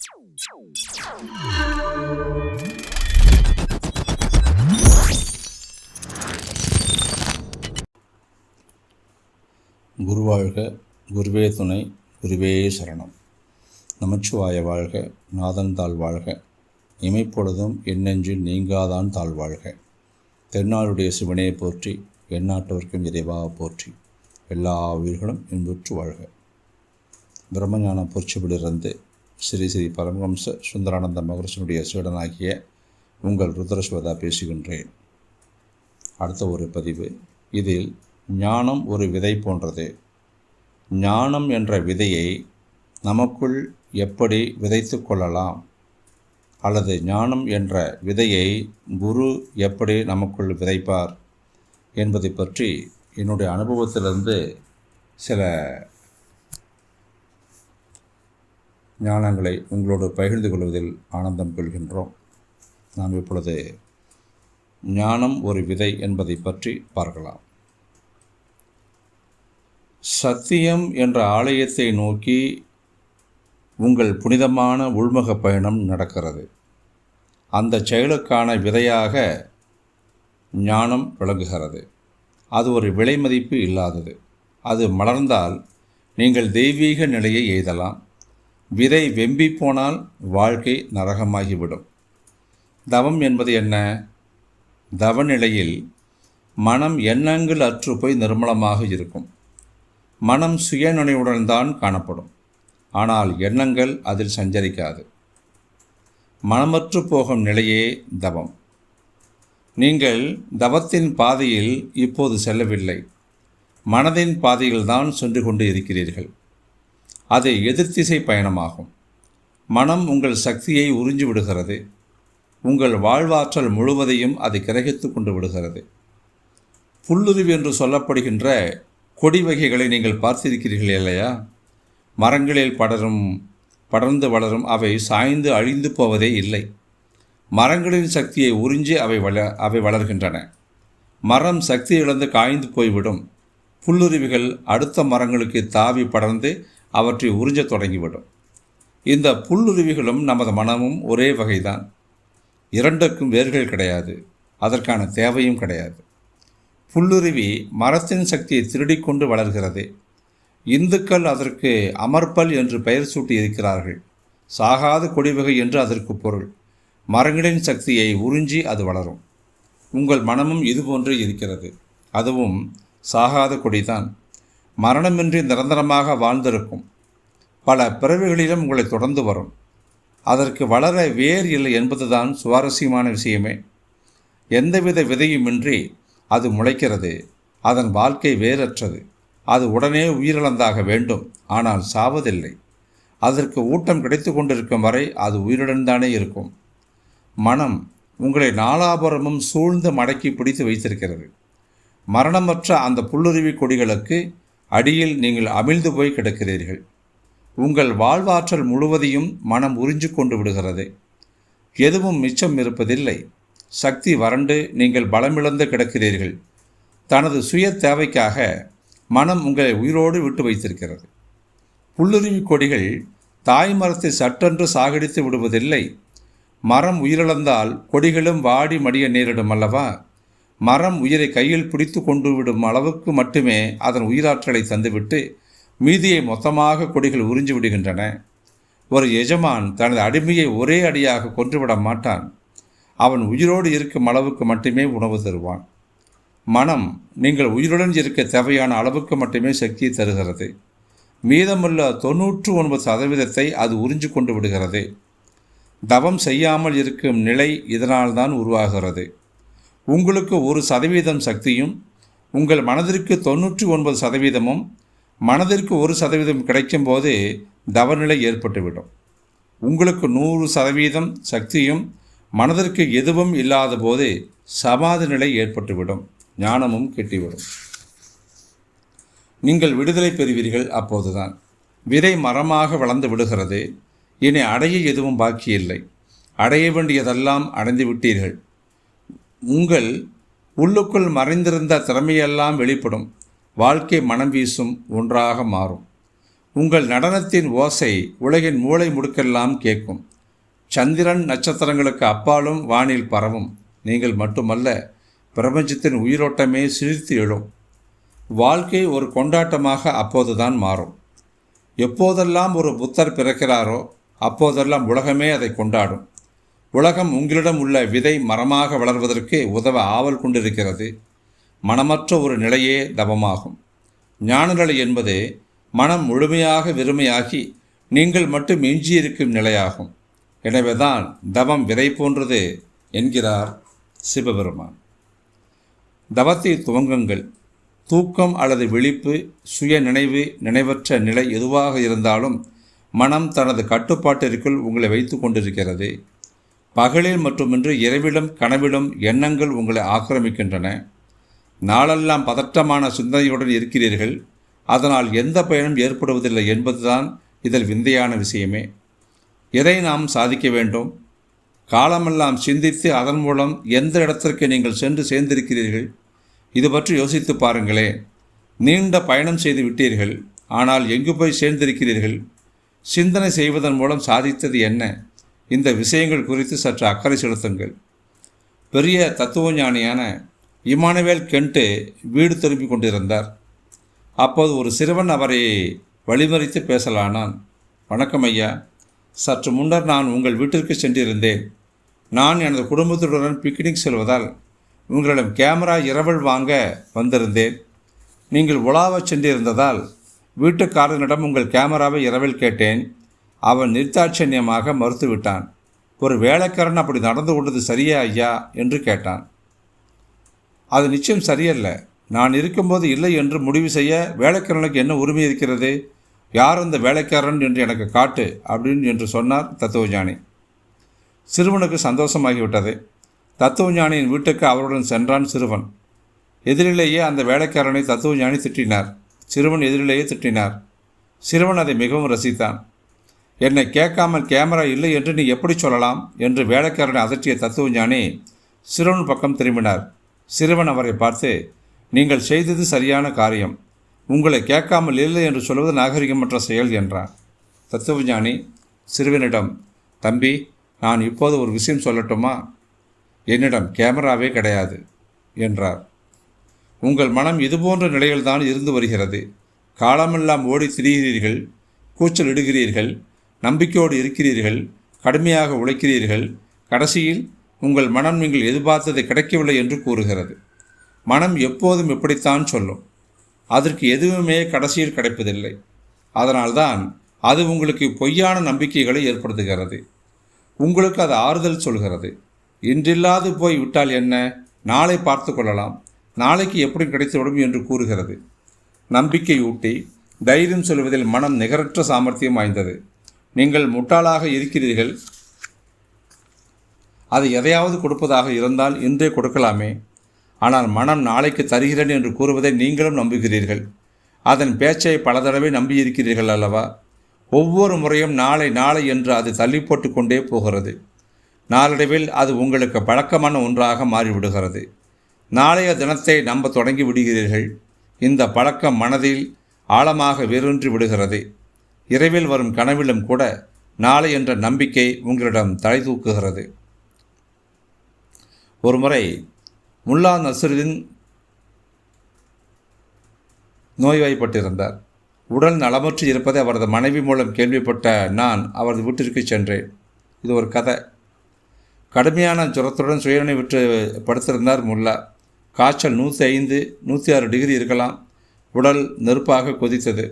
குருவாழ்க குருவே துணை குருவே சரணம். நமச்சிவாய வாழ்க நாதன் தாழ் வாழ்க. இமைப்பொழுதும் எண்ணெஞ்சில் நீங்காதான் தாழ் வாழ்க. தென்னாளுடைய சிவனே போற்றி எந்நாட்டவர்க்கும் இறைவா போற்றி. எல்லா உயிர்களும் இன்புற்று வாழ்க. பிரம்மஞான பொற்சிவிலிருந்து ஸ்ரீ ஸ்ரீ பரமஹம்ச சுந்தரானந்த மகர்ஷனுடைய சீடனாகிய உங்கள் ருத்ரஸ்வதா பேசுகின்றேன். அடுத்த ஒரு பதிவு. இதில் ஞானம் ஒரு விதை போன்றது. ஞானம் என்ற விதையை நமக்குள் எப்படி விதைத்து கொள்ளலாம்? அல்லது ஞானம் என்ற விதையை குரு எப்படி நமக்குள் விதைப்பார்? என்பதை பற்றி என்னுடைய அனுபவத்திலிருந்து சில ஞானங்களை உங்களோடு பகிர்ந்து கொள்வதில் ஆனந்தம் கொள்கின்றோம். நாம் இப்பொழுது ஞானம் ஒரு விதை என்பதை பற்றி பார்க்கலாம். சத்தியம் என்ற ஆலயத்தை நோக்கி உங்கள் புனிதமான உள்முக பயணம் நடக்கிறது. அந்த செயலுக்கான விதையாக ஞானம் விளங்குகிறது. அது ஒரு விலை மதிப்பு இல்லாதது. அது மலர்ந்தால் நீங்கள் தெய்வீக நிலையை எய்தலாம். விதை வெம்பி போனால் வாழ்க்கை நரகமாகிவிடும். தவம் என்பது என்ன? தவநிலையில் மனம் எண்ணங்கள் அற்று போய் நிர்மலமாக இருக்கும். மனம் சுயநினைவுடன் தான் காணப்படும். ஆனால் எண்ணங்கள் அதில் சஞ்சரிக்காது. மனமற்று போகும் நிலையே தவம். நீங்கள் தவத்தின் பாதையில் இப்போது செல்லவில்லை. மனதின் பாதையில்தான் சென்று கொண்டு இருக்கிறீர்கள். அது எதிர்த்திசை பயணமாகும். மனம் உங்கள் சக்தியை உறிஞ்சி விடுகிறது. உங்கள் வாழ்வாற்றல் முழுவதையும் அது கிரகித்து கொண்டு விடுகிறது. புல்லுருவி என்று சொல்லப்படுகின்ற கொடி வகைகளை நீங்கள் பார்த்திருக்கிறீர்கள் இல்லையா? மரங்களில் படரும் படர்ந்து வளரும் அவை சாய்ந்து அழிந்து போவதே இல்லை. மரங்களின் சக்தியை உறிஞ்சி அவை வள அவை வளர்கின்றன. மரம் சக்தி இழந்து காய்ந்து போய்விடும். புல்லுருவிகள் அடுத்த மரங்களுக்கு தாவி படர்ந்து அவற்றை உறிஞ்சத் தொடங்கிவிடும். இந்த புல்லுருவிகளும் நமது மனமும் ஒரே வகைதான். இரண்டுக்கும் வேர்கள் கிடையாது. அதற்கான தேவையும் கிடையாது. புல்லுருவி மரத்தின் சக்தியை திருடிக்கொண்டு வளர்கிறது. இந்துக்கள் அதற்கு அமர்ப்பல் என்று பெயர் சூட்டி இருக்கிறார்கள் சாகாத கொடிவகை என்று அதற்கு பொருள். மரங்களின் சக்தியை உறிஞ்சி அது வளரும். உங்கள் மனமும் இதுபோன்று இருக்கிறது. அதுவும் சாகாத கொடிதான். மரணமின்றி நிரந்தரமாக வாழ்ந்திருக்கும். பல பிறவிகளிலும் உங்களை தொடர்ந்து வரும். அதற்கு வளர வேர் இல்லை என்பதுதான் சுவாரஸ்யமான விஷயமே. எந்தவித விதையுமின்றி அது முளைக்கிறது. அதன் வாழ்க்கை வேறற்றது அது உடனே உயிரிழந்தாக வேண்டும். ஆனால் சாவதில்லை. அதற்கு ஊட்டம் கிடைத்து கொண்டிருக்கும் வரை அது உயிருடன் தானே இருக்கும். மனம் உங்களை நாலாபுரமும் சூழ்ந்து மடக்கி பிடித்து வைத்திருக்கிறது. மரணமற்ற அந்த புல்லுருவி கொடிகளுக்கு அடியில் நீங்கள் அமிழ்ந்து போய் கிடக்கிறீர்கள். உங்கள் வாழ்வாற்றல் முழுவதையும் மனம் உறிஞ்சு கொண்டு விடுகிறது. எதுவும் மிச்சம் இருப்பதில்லை. சக்தி வறண்டு நீங்கள் பலமிழந்து கிடக்கிறீர்கள். தனது சுய தேவைக்காக மனம் உங்களை உயிரோடு விட்டு வைத்திருக்கிறது. புல்லுருவி கொடிகள் தாய் மரத்தை சட்டென்று சாகடித்து விடுவதில்லை. மரம் உயிரிழந்தால் கொடிகளும் வாடி மடிய நேரிடும் அல்லவா? மரம் உயிரை கையில் பிடித்து கொண்டு விடும் அளவுக்கு மட்டுமே அதன் உயிராற்றலை தந்துவிட்டு மீதியை மொத்தமாக கொடிகள் உறிஞ்சி விடுகின்றன. ஒரு எஜமான் தனது அடிமையை ஒரே அடியாக கொன்றுவிட மாட்டான். அவன் உயிரோடு இருக்கும் அளவுக்கு மட்டுமே உணவு தருவான். மனம் நீங்கள் உயிருடன் இருக்க தேவையான அளவுக்கு மட்டுமே சக்தியை தருகிறது. மீதமுள்ள தொன்னூற்று ஒன்பது சதவீதத்தை அது உறிஞ்சு கொண்டு விடுகிறது. தவம் செய்யாமல் இருக்கும் நிலை இதனால்தான் உருவாகிறது. உங்களுக்கு ஒரு சதவீதம் சக்தியும் உங்கள் மனதிற்கு தொன்னூற்றி ஒன்பது சதவீதமும் மனதிற்கு ஒரு சதவீதம் கிடைக்கும்போது தவநிலை ஏற்பட்டுவிடும். உங்களுக்கு நூறு சதவீதம் சக்தியும் மனதிற்கு எதுவும் இல்லாத போது சமாதி நிலை ஏற்பட்டுவிடும். ஞானமும் கெட்டிவிடும். நீங்கள் விடுதலை பெறுவீர்கள் அப்போதுதான். விதை மரமாக வளர்ந்து விடுகிறது இனி அடைய எதுவும் பாக்கியில்லை. அடைய வேண்டியதெல்லாம் அடைந்து விட்டீர்கள் உங்கள் உள்ளுக்குள் மறைந்திருந்த திறமையெல்லாம் வெளிப்படும். வாழ்க்கை மனம் வீசும் ஒன்றாக மாறும். உங்கள் நடனத்தின் ஓசை உலகின் மூளை முடுக்கெல்லாம் கேட்கும். சந்திரன் நட்சத்திரங்களுக்கு அப்பாலும் வானில் பரவும். நீங்கள் மட்டுமல்ல பிரபஞ்சத்தின் உயிரோட்டமே சிரித்து எழும். வாழ்க்கை ஒரு கொண்டாட்டமாக அப்போதுதான் மாறும். எப்போதெல்லாம் ஒரு புத்தர் பிறக்கிறாரோ அப்போதெல்லாம் உலகமே அதை கொண்டாடும். உலகம் உங்களிடம் உள்ள விதை மரமாக வளர்வதற்கு உதவ ஆவல் கொண்டிருக்கிறது. மனமற்ற ஒரு நிலையே தவமாகும். ஞானநிலை என்பது மனம் முழுமையாக வெறுமையாகி நீங்கள் மட்டும் எஞ்சியிருக்கும் நிலையாகும். எனவேதான் தவம் விதை போன்றது என்கிறார் சிவபெருமான். தவத்தை துவங்குங்கள். தூக்கம் அல்லது விழிப்பு சுய நினைவு நினைவற்ற நிலை எதுவாக இருந்தாலும் மனம் தனது கட்டுப்பாட்டிற்குள் உங்களை வைத்து கொண்டிருக்கிறது. பகலில் மட்டுமின்றி இரவிலும் கனவிலும் எண்ணங்கள் உங்களை ஆக்கிரமிக்கின்றன. நாளெல்லாம் பதற்றமான சிந்தனையுடன் இருக்கிறீர்கள். அதனால் எந்த பயனும் ஏற்படுவதில்லை என்பதுதான் இதில் விந்தையான விஷயமே. எதை நாம் சாதிக்க வேண்டும்? காலமெல்லாம் சிந்தித்து அதன் மூலம் எந்த இடத்திற்கு நீங்கள் சென்று சேர்ந்திருக்கிறீர்கள்? இது பற்றி யோசித்து பாருங்களே. நீண்ட பயணம் செய்து விட்டீர்கள். ஆனால் எங்கு போய் சேர்ந்திருக்கிறீர்கள்? சிந்தனை செய்வதன் மூலம் சாதித்தது என்ன? இந்த விஷயங்கள் குறித்து சற்று அக்கறை செலுத்துங்கள். பெரிய தத்துவ ஞானியான இமானுவேல் கென்ட்டு வீடு திரும்பி கொண்டிருந்தார். அப்போது ஒரு சிறுவன் அவரை வழிமறித்து பேசலானான். வணக்கம் ஐயா. சற்று முன்னர் நான் உங்கள் வீட்டிற்கு சென்றிருந்தேன். நான் எனது குடும்பத்துடன் பிக்னிக் செல்வதால் உங்களிடம் கேமரா இரவல் வாங்க வந்திருந்தேன். நீங்கள் உலாவச் சென்றிருந்ததால் வீட்டுக்காரனிடம் உங்கள் கேமராவை இரவில் கேட்டேன். அவன் நிர்தாட்சண்யமாக மறுத்துவிட்டான். ஒரு வேலைக்காரன் அப்படி நடந்து கொண்டது சரியா ஐயா? என்று கேட்டான். அது நிச்சயம் சரியல்ல. நான் இருக்கும்போது இல்லை என்று முடிவு செய்ய வேலைக்காரனுக்கு என்ன உரிமை இருக்கிறது? யார் அந்த வேலைக்காரன் என்று எனக்கு காட்டு அப்படின்னு என்று சொன்னார் தத்துவஞானி. சிறுவனுக்கு சந்தோஷமாகிவிட்டது. தத்துவஞானியின் வீட்டுக்கு அவருடன் சென்றான் சிறுவன். எதிரிலேயே அந்த வேலைக்காரனை தத்துவஞானி திட்டினார். சிறுவன் எதிரிலேயே திட்டினார். சிறுவன் அதை மிகவும் ரசித்தான். என்னை கேட்காமல் கேமரா இல்லை என்று நீ எப்படி சொல்லலாம்? என்று வேலைக்காரனை அதற்றிய தத்துவஞானி சிறுவன் பக்கம் திரும்பினார். சிறுவன் அவரை பார்த்து நீங்கள் செய்தது சரியான காரியம். உங்களை கேட்காமல் இல்லை என்று சொல்வது நாகரிகமற்ற செயல் என்றார். தத்துவஞானி சிறுவனிடம் தம்பி நான் இப்போது ஒரு விஷயம் சொல்லட்டுமா? என்னிடம் கேமராவே கிடையாது என்றார். உங்கள் மனம் இதுபோன்ற நிலையில்தான் இருந்து வருகிறது. காலமெல்லாம் ஓடி திரிகிறீர்கள். கூச்சல் இடுகிறீர்கள் நம்பிக்கையோடு இருக்கிறீர்கள் கடுமையாக உழைக்கிறீர்கள் கடைசியில் உங்கள் மனம் நீங்கள் எதிர்பார்த்தது கிடைக்கவில்லை என்று கூறுகிறது. மனம் எப்போதும் இப்படித்தான் சொல்லும். அதற்கு எதுவுமே கடைசியில் கிடைப்பதில்லை. அதனால்தான் அது உங்களுக்கு பொய்யான நம்பிக்கைகளை ஏற்படுத்துகிறது. உங்களுக்கு அது ஆறுதல் சொல்கிறது. இன்றில்லாது போய் விட்டால் என்ன? நாளை பார்த்து கொள்ளலாம். நாளைக்கு எப்படி கிடைத்துவிடும் என்று கூறுகிறது. நம்பிக்கை ஊட்டி தைரியம் சொல்வதில் மனம் நிகரற்ற சாமர்த்தியம் வாய்ந்தது. நீங்கள் முட்டாளாக இருக்கிறீர்கள். அது எதையாவது கொடுப்பதாக இருந்தால் இன்றே கொடுக்கலாமே. ஆனால் மனம் நாளைக்கு தருகிறேன் என்று கூறுவதை நீங்களும் நம்புகிறீர்கள். அதன் பேச்சை பல தடவை நம்பியிருக்கிறீர்கள் அல்லவா? ஒவ்வொரு முறையும் நாளை நாளை என்று அது தள்ளி போட்டு கொண்டே போகிறது. நாளடைவில் அது உங்களுக்கு பழக்கமான ஒன்றாக மாறிவிடுகிறது. நாளைய தினத்தை நம்ப தொடங்கி விடுகிறீர்கள். இந்த பழக்கம் மனதில் ஆழமாக வேரூன்றி விடுகிறது. இரவில் வரும் கனவிலும் கூட நாளை என்ற நம்பிக்கை உங்களிடம் தலை தூக்குகிறது. ஒருமுறை முல்லா நசருதீன் நோய்வாய்ப்பட்டிருந்தார். உடல் நலமற்று இருப்பதை அவரது மனைவி மூலம் கேள்விப்பட்ட நான் அவரது வீட்டிற்கு சென்றேன். இது ஒரு கதை. கடுமையான ஜுரத்துடன் சுயநிலை விட்டு படுத்திருந்தார் முல்லா. காய்ச்சல் நூற்றி ஐந்து நூற்றி ஆறு டிகிரி இருக்கலாம். உடல் நெருப்பாக கொதித்தது.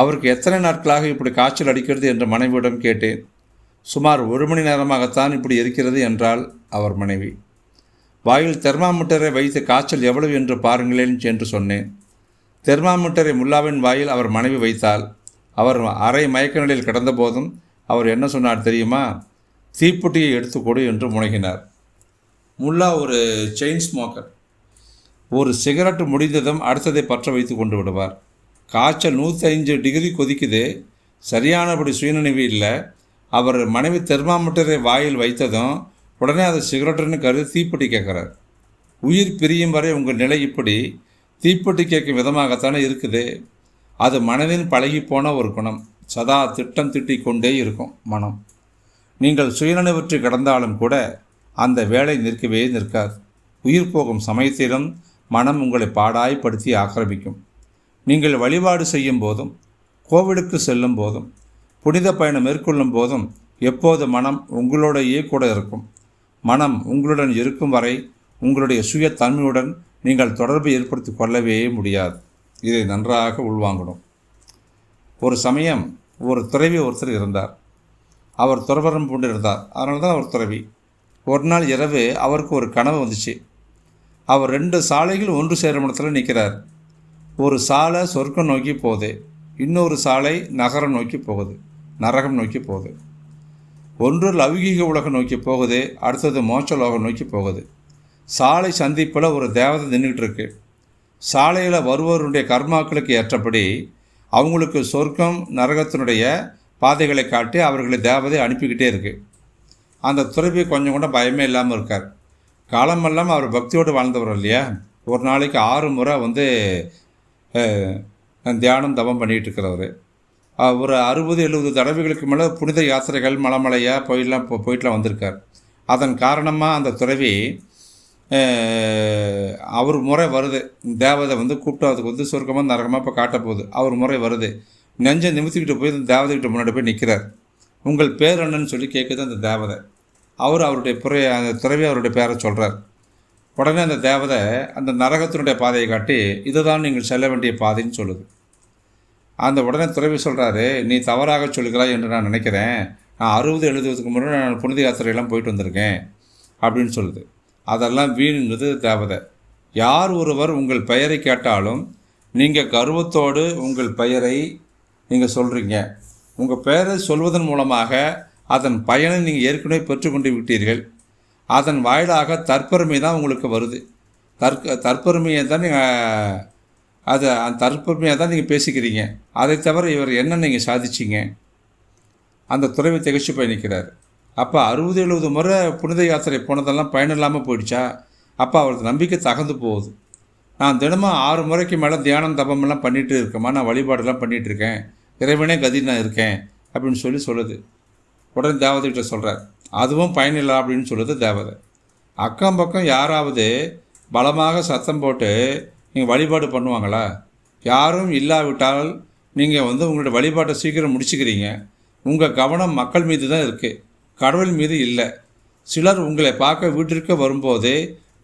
அவருக்கு எத்தனை நாட்களாக இப்படி காய்ச்சல் அடிக்கிறது என்று மனைவியிடம் கேட்டேன். சுமார் ஒரு மணி நேரமாகத்தான் இப்படி இருக்கிறது என்றால் அவர் மனைவி. வாயில் தெர்மாமீட்டரை வைத்து காய்ச்சல் எவ்வளவு என்று பாருங்களேன் என்று சொன்னேன். தெர்மாமீட்டரை முல்லாவின் வாயில் அவர் மனைவி வைத்தால் அவர் அரை மயக்க நிலையில் கிடந்தபோதும் அவர் என்ன சொன்னார் தெரியுமா? தீப்பெட்டியை எடுத்துக்கொடு என்று முனகினார். முல்லா ஒரு செயின் ஸ்மோக்கர் ஒரு சிகரெட் முடிந்ததும் அடுத்ததை பற்ற வைத்து கொண்டு விடுவார். காய்ச்சல் நூற்றி அஞ்சு டிகிரி கொதிக்குது. சரியானபடி சுயநினைவு இல்லை. அவர் மனைவி தெர்மாமீட்டரை வாயில் வைத்ததும் உடனே அதை சிகரெட்டுன்னு கருதி தீப்பெட்டி கேட்குறார் உயிர் பிரியும் வரை உங்கள் நிலை இப்படி. தீப்பெட்டி கேட்கும் விதமாகத்தானே இருக்குது. அது மனதின் பழகிப்போன ஒரு குணம். சதா திட்டம் திட்டிக் கொண்டே இருக்கும் மனம். நீங்கள் சுயநினைவற்று கிடந்தாலும் கூட அந்த வேலை நிற்கவே நிற்காது. உயிர் போகும் சமயத்திலும் மனம் உங்களை பாடாய்ப்படுத்தி ஆக்கிரமிக்கும். நீங்கள் வழிபாடு செய்யும் போதும் கோவிலுக்கு செல்லும் போதும் புனித பயணம் மேற்கொள்ளும் போதும் எப்போது மனம் உங்களோடையே கூட இருக்கும். மனம் உங்களுடன் இருக்கும் வரை உங்களுடைய சுய தன்மையுடன் நீங்கள் தொடர்பு ஏற்படுத்தி கொள்ளவே முடியாது. இதை நன்றாக உள்வாங்கணும். ஒரு சமயம் ஒரு துறவி ஒருத்தர் இருந்தார். அவர் துறவரம் பூண்டு இருந்தார் அதனால தான் அவர் துறவி. ஒரு நாள் இரவு அவருக்கு ஒரு கனவு வந்துச்சு. அவர் ரெண்டு சாலைகள் ஒன்று சேரும் இடத்துல நிற்கிறார். ஒரு சாலை சொர்க்கம் நோக்கி போகுது. இன்னொரு சாலை நகரம் நோக்கி போகுது. நரகம் நோக்கி போகுது. ஒன்று லௌகீக உலகம் நோக்கி போகுது. அடுத்தது மோட்ச லோகம் நோக்கி போகுது. சாலை சந்திப்பில் ஒரு தேவதை நின்றுக்கிட்டு இருக்கு. சாலையில் வருவோருடைய கர்மாக்களுக்கு ஏற்றபடி அவங்களுக்கு சொர்க்கம் நரகத்தினுடைய பாதைகளை காட்டி அவர்களை தேவதை அனுப்பிக்கிட்டே இருக்கு. அந்த துறவி கொஞ்சம் கூட பயமே இல்லாமல் இருக்கார். காலமெல்லாம் அவர் பக்தியோடு வாழ்ந்தவர் இல்லையா? ஒரு நாளைக்கு ஆறு முறை வந்து தியானம் தவம் பண்ணிகிட்டு இருக்கிறவர் ஒரு அறுபது எழுபது தடவைகளுக்கு மேலே புனித யாத்திரைகள் மலைமலையாக போயிடலாம் போ போயிட்டுலாம் வந்திருக்கார். அதன் காரணமாக அந்த துறவி அவர் முறை வருது. தேவதை வந்து கூப்பிட்டு அதுக்கு வந்து சுருக்கமாக நரகமாக இப்போ காட்ட போகுது. அவர் முறை வருது. நெஞ்சை நிமித்திக்கிட்டு போய் அந்த தேவதைகிட்ட முன்னாடி போய் நிற்கிறார் உங்கள் பேர் என்னன்னு சொல்லி கேட்குது அந்த தேவதை. அவர் அவருடைய புறைய அந்த துறவி அவருடைய பேரை சொல்கிறார் உடனே அந்த தேவதை அந்த நரகத்தினுடைய பாதையை காட்டி இதுதான் நீங்கள் செல்ல வேண்டிய பாதைன்னு சொல்லுது. அந்த உடனே துறவி சொல்கிறாரு நீ தவறாக சொல்லுகிறாய் என்று நான் நினைக்கிறேன். நான் அறுபது எழுதுவதுக்கு முன்னாடி நான் புனித யாத்திரையெல்லாம் போயிட்டு வந்திருக்கேன் அப்படின்னு சொல்லுது. அதெல்லாம் வீணுங்கிறது தேவதை. யார் ஒருவர் உங்கள் பெயரை கேட்டாலும் நீங்கள் கர்வத்தோடு உங்கள் பெயரை நீங்கள் சொல்கிறீங்க உங்கள் பெயரை சொல்வதன் மூலமாக அதன் பயனை நீங்கள் ஏற்கனவே பெற்றுக்கொண்டு விட்டீர்கள். அதன் வாயிலாக தற்பெருமை தான் உங்களுக்கு வருது. தற்க தற்பெருமையை தான் நீங்கள் அதை அந்த தற்பெருமையாக தான் நீங்கள் பேசிக்கிறீங்க. அதை தவிர இவர் என்ன நீங்கள் சாதிச்சிங்க? அந்த துறவி திகழ்ச்சி போய் நிற்கிறார் அப்போ அறுபது எழுபது முறை புனித யாத்திரை போனதெல்லாம் பயன் இல்லாமல் போயிடுச்சா? அப்போ அவருக்கு நம்பிக்கை தகந்து போகுது. நான் தினமும் ஆறு முறைக்கு மேலே தியானம் தபமெல்லாம் பண்ணிகிட்டு இருக்கேம்மா. நான் வழிபாடெல்லாம் பண்ணிகிட்டு இருக்கேன். இறைவனே கதி நான் இருக்கேன். அப்படின்னு சொல்லி சொல்லுது. உடனே தேவதைகிட்ட சொல்கிறார் அதுவும் பயனில்லை அப்படின்னு சொல்லுது தேவதை. அக்கம் பக்கம் யாராவது பலமாக சத்தம் போட்டு நீங்கள் வழிபாடு பண்ணுவாங்களா? யாரும் இல்லாவிட்டால் நீங்கள் வந்து உங்களுடைய வழிபாட்டை சீக்கிரம் முடிச்சுக்கிறீங்க. உங்கள் கவனம் மக்கள் மீது தான் இருக்குது கடவுள் மீது இல்லை. சிலர் உங்களை பார்க்க வீட்டிற்கு வரும்போது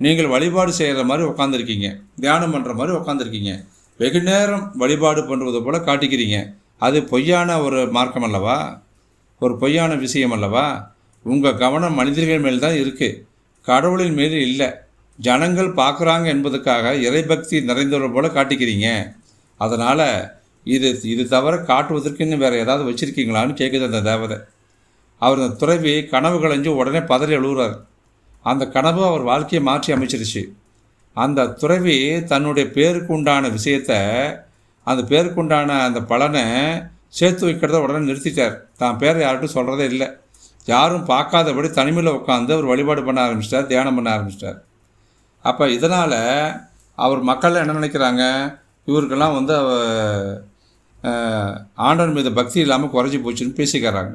நீங்கள் வழிபாடு செய்கிற மாதிரி உட்காந்துருக்கீங்க தியானம் பண்ணுற மாதிரி உட்காந்துருக்கீங்க வெகு நேரம் வழிபாடு பண்ணுவது போல் காட்டிக்கிறீங்க. அது பொய்யான ஒரு மார்க்கம் அல்லவா? ஒரு பொய்யான விஷயம் அல்லவா? உங்கள் கவனம் மனிதர்கள் மேல் தான் இருக்குது கடவுளின் மேல் இல்லை. ஜனங்கள் பார்க்குறாங்க என்பதுக்காக இறைபக்தி நிறைந்தவர் போல் காட்டிக்கிறீங்க. அதனால் இது இது தவிர காட்டுவதற்குன்னு வேறு ஏதாவது வச்சுருக்கீங்களான்னு கேட்குது அந்த தேவதை. அவர் அந்த துறவி கனவு களைஞ்சு உடனே பதறி எழுவுறார் அந்த கனவு அவர் வாழ்க்கையை மாற்றி அமைச்சிருச்சு. அந்த துறவி தன்னுடைய பேருக்கு உண்டான விஷயத்தை அந்த பேருக்கு உண்டான அந்த பலனை சேர்த்து வைக்கிறத உடனே நிறுத்திட்டார். தான் பேரை யார்கிட்டும் சொல்கிறதே இல்லை. யாரும் பார்க்காதபடி தனிமையில் உட்காந்து அவர் வழிபாடு பண்ண ஆரம்பிச்சிட்டார் தியானம் பண்ண ஆரம்பிச்சிட்டார். அப்போ இதனால் அவர் மக்கள் என்ன நினைக்கிறாங்க? இவருக்கெல்லாம் வந்து ஆண்டன் ஆண்டவன் மீது பக்தி இல்லாமல் குறைஞ்சி போச்சுன்னு பேசிக்கிறாங்க.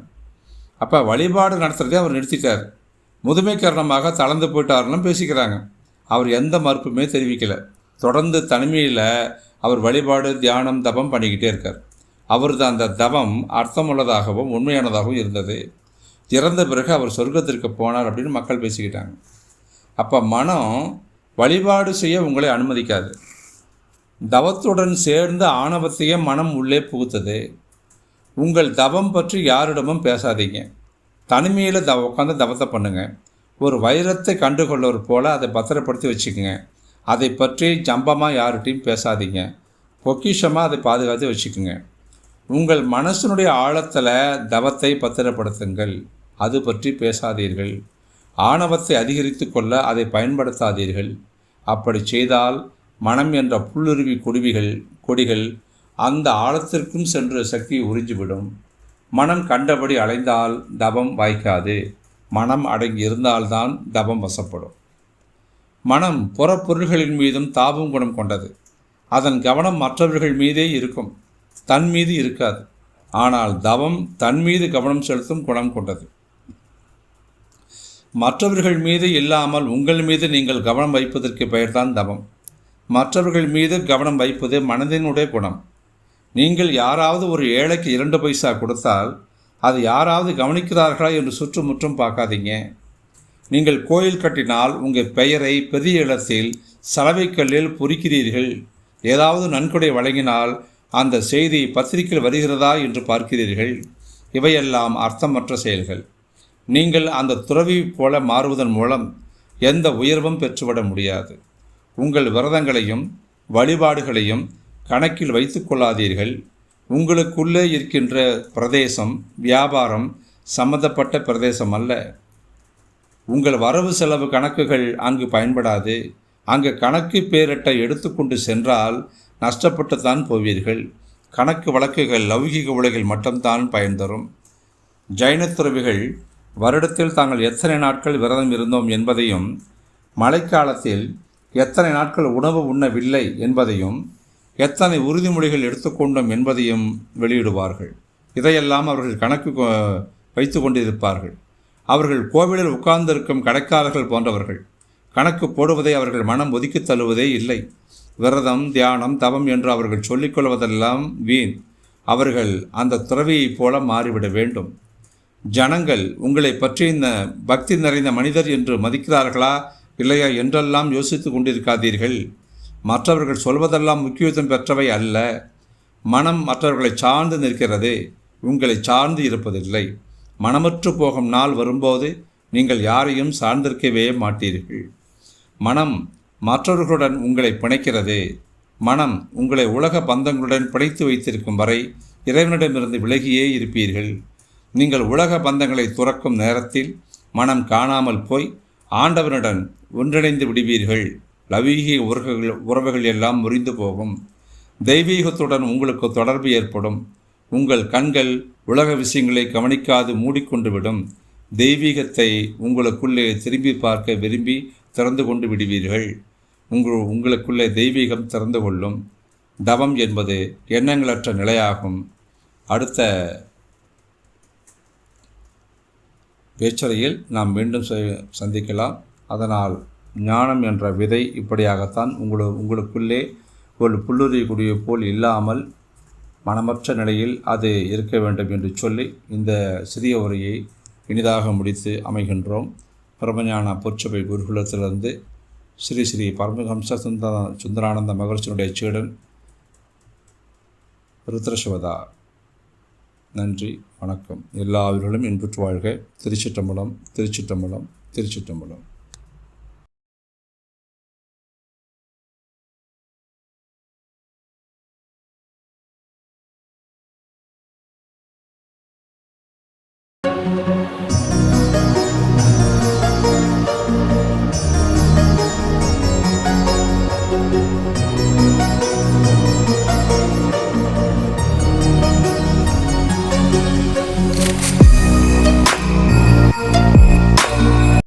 அப்போ வழிபாடு நடத்துகிறதே அவர் நிறுத்திட்டார். முதுமை காரணமாக தளர்ந்து போயிட்டாருன்னு பேசிக்கிறாங்க. அவர் எந்த மறுப்புமே தெரிவிக்கலை. தொடர்ந்து தனிமையில் அவர் வழிபாடு தியானம் தபம் பண்ணிக்கிட்டே இருக்கார். அவரது அந்த தவம் அர்த்தமுள்ளதாகவும் உண்மையானதாகவும் இருந்தது. இறந்த பிறகு அவர் சொர்க்கத்திற்கு போனார் அப்படின்னு மக்கள் பேசிக்கிட்டாங்க. அப்போ மனம் வழிபாடு செய்ய உங்களை அனுமதிக்காது. தவத்துடன் சேர்ந்து ஆணவத்தையே மனம் உள்ளே புகுத்தது. உங்கள் தவம் பற்றி யாரிடமும் பேசாதீங்க. தனிமையில் தவ உட்காந்து தவத்தை பண்ணுங்கள் ஒரு வைரத்தை கண்டுகொள்ளவர் போல் அதை பத்திரப்படுத்தி வச்சுக்கோங்க. அதை பற்றி ஜம்பமாக யார்கிட்டையும் பேசாதீங்க. பொக்கிஷமாக அதை பாதுகாத்து வச்சுக்கோங்க. உங்கள் மனசினுடைய ஆழத்தில் தவத்தை பத்திரப்படுத்துங்கள். அது பற்றி பேசாதீர்கள். ஆணவத்தை அதிகரித்து கொள்ள அதை பயன்படுத்தாதீர்கள். அப்படி செய்தால் மனம் என்ற புல்லுருவி குடுவிகள் கொடிகள் அந்த ஆழத்திற்கும் சென்று சக்தியை உறிஞ்சிவிடும். மனம் கண்டபடி அலைந்தால் தபம் வாய்க்காது. மனம் அடங்கி இருந்தால்தான் தவம் வசப்படும். மனம் புறப்பொருள்களின் மீதும் தாபம் குணம் கொண்டது. அதன் கவனம் மற்றவர்கள் மீதே இருக்கும். தன் மீது இருக்காது. ஆனால் தவம் தன் மீது கவனம் செலுத்தும் குணம் கொண்டது. மற்றவர்கள் மீது இல்லாமல் உங்கள் மீது நீங்கள் கவனம் வைப்பதற்கு பெயர்தான் தவம். மற்றவர்கள் மீது கவனம் வைப்பது மனதினுடைய குணம். நீங்கள் யாராவது ஒரு ஏழைக்கு இரண்டு பைசா கொடுத்தால் அது யாராவது கவனிக்கிறார்களா என்று சுற்றுமுற்றும் பார்க்காதீங்க. நீங்கள் கோயில் கட்டினால் உங்கள் பெயரை பெரிய இடத்தில் சலவைக்கல்லில் பொறிக்கிறீர்கள். ஏதாவது நன்கொடை வழங்கினால் அந்த செய்தி பத்திரிகையில் வருகிறதா என்று பார்க்கிறீர்கள். இவையெல்லாம் அர்த்தமற்ற செயல்கள். நீங்கள் அந்த துறவி போல மாறுவதன் மூலம் எந்த உயர்வும் பெற்றுவிட முடியாது. உங்கள் விரதங்களையும் வழிபாடுகளையும் கணக்கில் வைத்து கொள்ளாதீர்கள். உங்களுக்குள்ளே இருக்கின்ற பிரதேசம் வியாபாரம் சம்பந்தப்பட்ட பிரதேசம் அல்ல. உங்கள் வரவு செலவு கணக்குகள் அங்கு பயன்படாது. அங்கு கணக்கு பேரட்டை எடுத்துக்கொண்டு சென்றால் நஷ்டப்பட்டுத்தான் போவீர்கள். கணக்கு வழக்குகள் லௌகிக உலகில் மட்டும்தான் பயன் தரும். ஜைன துறவிகள் வருடத்தில் தாங்கள் எத்தனை நாட்கள் விரதம் இருந்தோம் என்பதையும் மழைக்காலத்தில் எத்தனை நாட்கள் உணவு உண்ணவில்லை என்பதையும் எத்தனை உறுதிமொழிகள் எடுத்துக்கொண்டோம் என்பதையும் வெளியிடுவார்கள். இதையெல்லாம் அவர்கள் கணக்கு வைத்து கொண்டிருப்பார்கள். அவர்கள் கோவிலில் உட்கார்ந்திருக்கும் கடைக்காரர்கள் போன்றவர்கள். கணக்கு போடுவதை அவர்கள் மனம் ஒதுக்கித் தள்ளுவதே இல்லை. விரதம் தியானம் தவம் என்று அவர்கள் சொல்லிக்கொள்வதெல்லாம் வீண். அவர்கள் அந்த துறவியைப் போல மாறிவிட வேண்டும். ஜனங்கள் உங்களை பற்றி இந்த பக்தி நிறைந்த மனிதர் என்று மதிக்கிறார்களா? இல்லையா என்றெல்லாம் யோசித்து கொண்டிருக்காதீர்கள். மற்றவர்கள் சொல்வதெல்லாம் முக்கியத்துவம் பெற்றவை அல்ல. மனம் மற்றவர்களை சார்ந்து நிற்கிறது. உங்களை சார்ந்து இருப்பதில்லை. மனமற்று போகும் நாள் வரும்போது நீங்கள் யாரையும் சார்ந்திருக்கவே மாட்டீர்கள். மனம் மற்றவர்களுடன் உங்களை பிணைக்கிறது. மனம் உங்களை உலக பந்தங்களுடன் பிணைத்து வைத்திருக்கும் வரை இறைவனிடமிருந்து விலகியே இருப்பீர்கள். நீங்கள் உலக பந்தங்களை துறக்கும் நேரத்தில் மனம் காணாமல் போய் ஆண்டவனுடன் ஒன்றிணைந்து விடுவீர்கள். லவீக உறவுகள் உறவுகள் எல்லாம் முறிந்து போகும். தெய்வீகத்துடன் உங்களுக்கு தொடர்பு ஏற்படும். உங்கள் கண்கள் உலக விஷயங்களை கவனிக்காது மூடிக்கொண்டு விடும். தெய்வீகத்தை உங்களுக்குள்ளே திரும்பி பார்க்க விரும்பி திறந்து கொண்டு விடுவீர்கள். உங்கள் உங்களுக்குள்ளே தெய்வீகம் திறந்து கொள்ளும். தவம் என்பது எண்ணங்களற்ற நிலையாகும். அடுத்த பேச்சறையில் நாம் மீண்டும் சந்திக்கலாம். அதனால் ஞானம் என்ற விதை இப்படியாகத்தான் உங்களு உங்களுக்குள்ளே ஒரு புல்லுரிய போல் இல்லாமல் மனமற்ற நிலையில் அது இருக்க வேண்டும் என்று சொல்லி இந்த சிறிய உரையை இனிதாக முடித்து அமைகின்றோம். பிரமஞான பொற்சபை குருகுலத்திலிருந்து ஸ்ரீ ஸ்ரீ பரமஹம்ச சுந்தர சுந்தரானந்த மகர்ஷினுடைய சீடன் ருத்ரசிவதா. நன்றி வணக்கம். எல்லா அவர்களும் இன்புற்று வாழ்க. திருச்சிட்டம்பலம் திருச்சிட்டம்பலம் திருச்சிட்டம்பலம்